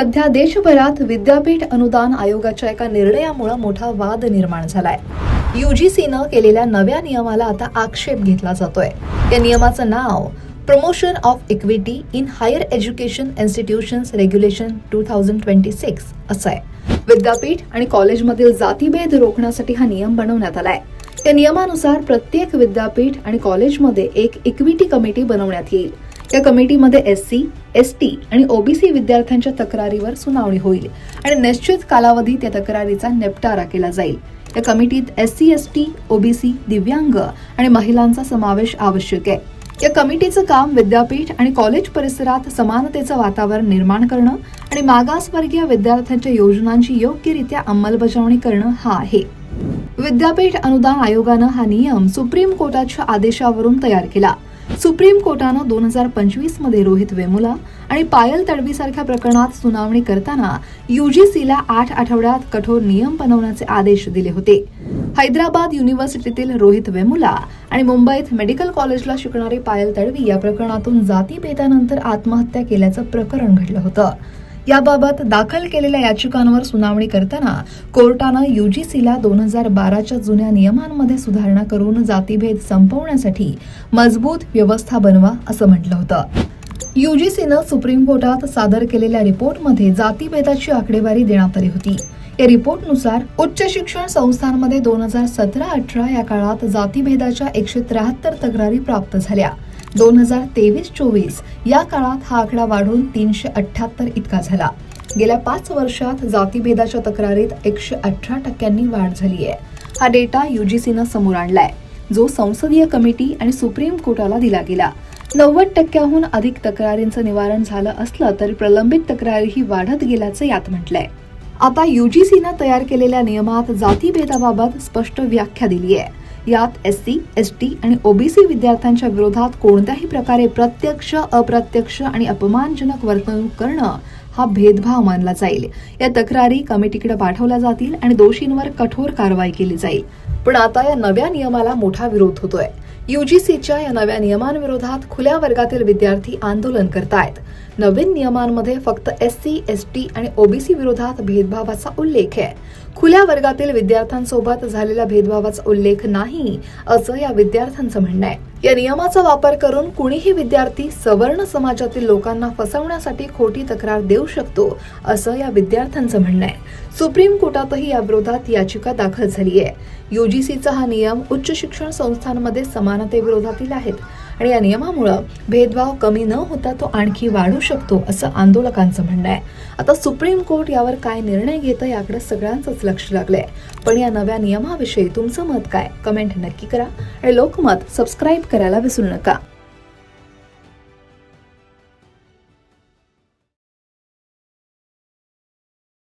सध्या देशभरात विद्यापीठ अनुदान आयोगाच्या एका निर्णयामुळे मोठा वाद निर्माण झालाय. युजीसीनं केलेल्या नव्या नियमाला आता आक्षेप घेतला जातोय. या नियमाचं नाव promotion of equity in higher education institutions regulation two thousand twenty six असं आहे विद्यापीठ आणि कॉलेजमधील जातीभेद रोखण्यासाठी हा नियम बनवण्यात आलाय. या नियमानुसार प्रत्येक विद्यापीठ आणि कॉलेजमध्ये एक इक्विटी कमिटी बनवण्यात येईल. या कमिटीमध्ये एस सी एस टी आणि ओबीसी विद्यार्थ्यांच्या तक्रारीवर सुनावणी होईल आणि निश्चित कालावधीत या तक्रारीचा निपटारा केला जाईल. या कमिटीत S C S T OBC दिव्यांग आणि महिलांचा समावेश आवश्यक आहे. या कमिटीचं काम विद्यापीठ आणि कॉलेज परिसरात समानतेचं वातावरण निर्माण करणं आणि मागासवर्गीय विद्यार्थ्यांच्या योजनांची योग्यरित्या अंमलबजावणी करणं हा आहे. विद्यापीठ अनुदान आयोगानं हा नियम सुप्रीम कोर्टाच्या आदेशावरून तयार केला. सुप्रीम कोर्टानं दोन हजार पंचवीसमध्ये रोहित वेमुला आणि पायल तडवीसारख्या प्रकरणात सुनावणी करताना युजीसीला आठ आठवड्यात कठोर नियम बनवण्याचे आदेश दिले होते. हैदराबाद युनिव्हर्सिटीतील रोहित वेमुला आणि मुंबईत मेडिकल कॉलेजला शिकणारी पायल तडवी या प्रकरणातून जातीभेदानंतर आत्महत्या केल्याचं प्रकरण घडलं होतं. याबाबत दाखल केलेल्या याचिकांवर सुनावणी करताना कोर्टानं युजीसीला दोन हजार बाराच्या जुन्या नियमांमध्ये सुधारणा करून जातीभेद संपवण्यासाठी मजबूत व्यवस्था बनवा असं म्हटलं होतं. युजीसीनं सुप्रीम कोर्टात सादर केलेल्या रिपोर्टमध्ये जातीभेदाची आकडेवारी देण्यात आली होती. या रिपोर्टनुसार उच्च शिक्षण संस्थांमध्ये दोन हजार सतरा अठरा या काळात जातीभेदाच्या एकशे त्र्याहत्तर तक्रारी प्राप्त झाल्या. दोन हजार तेवीस चोवीस या काळात हा आकडा वाढून तीनशे अठ्ठ्याहत्तर इतका झाला. गेल्या पाच वर्षात जातीभेदाच्या तक्रारीत एकशे अठरा टक्क्यांनी वाढ झाली आहे. हा डेटा युजीसीनं समोर आणलाय. जो संसदीय कमिटी आणि सुप्रीम कोर्टाला दिला गेला. नव्वद टक्क्याहून अधिक तक्रारींचं निवारण झालं असलं तरी प्रलंबित तक्रारीही वाढत गेल्याचं यात म्हटलंय. आता युजीसीनं तयार केलेल्या नियमात जातीभेदाबाबत स्पष्ट व्याख्या दिली आहे यात एस सी एस टी आणि ओबीसी विद्यार्थ्यांच्या विरोधात कोणत्याही प्रकारे प्रत्यक्ष अप्रत्यक्ष आणि अपमानजनक वर्तणूक करणं हा भेदभाव मानला जाईल. या तक्रारी कमिटीकडे पाठवल्या जातील आणि दोषींवर कठोर कारवाई केली जाईल. पण आता या नव्या नियमाला मोठा विरोध होतोय. युजीसीच्या या नव्या नियमांविरोधात खुल्या वर्गातील विद्यार्थी आंदोलन करतायत. नवीन नियमांमध्ये फक्त एस सी एस टी आणि ओबीसी विरोधात भेदभावाचा उल्लेख आहे. खुल्या वर्गातील विद्यार्थ्यांसोबत झालेल्या भेदभावाचा उल्लेख नाही असं या विद्यार्थ्यांचं म्हणणं आहे. या नियमाचा वापर करून कुणीही विद्यार्थी सवर्ण समाजातील लोकांना फसवण्यासाठी खोटी तक्रार देऊ शकतो असं या विद्यार्थ्यांचं म्हणणं आहे. सुप्रीम कोर्टातही या विरोधात याचिका दाखल झाली आहे युजीसीचा हा नियम उच्च शिक्षण संस्थांमध्ये समानतेविरोधातील आहेत. आणि या नियमामुळं भेदभाव कमी न होता तो आणखी वाढू शकतो असं आंदोलकांचं म्हणणं आहे. आता सुप्रीम कोर्ट यावर काय निर्णय घेतं याकडे सगळ्यांचंच लक्ष लागलंय. पण या नव्या नियमाविषयी तुमचं मत काय? कमेंट नक्की करा आणि लोकमत सबस्क्राईब करायला विसरू नका.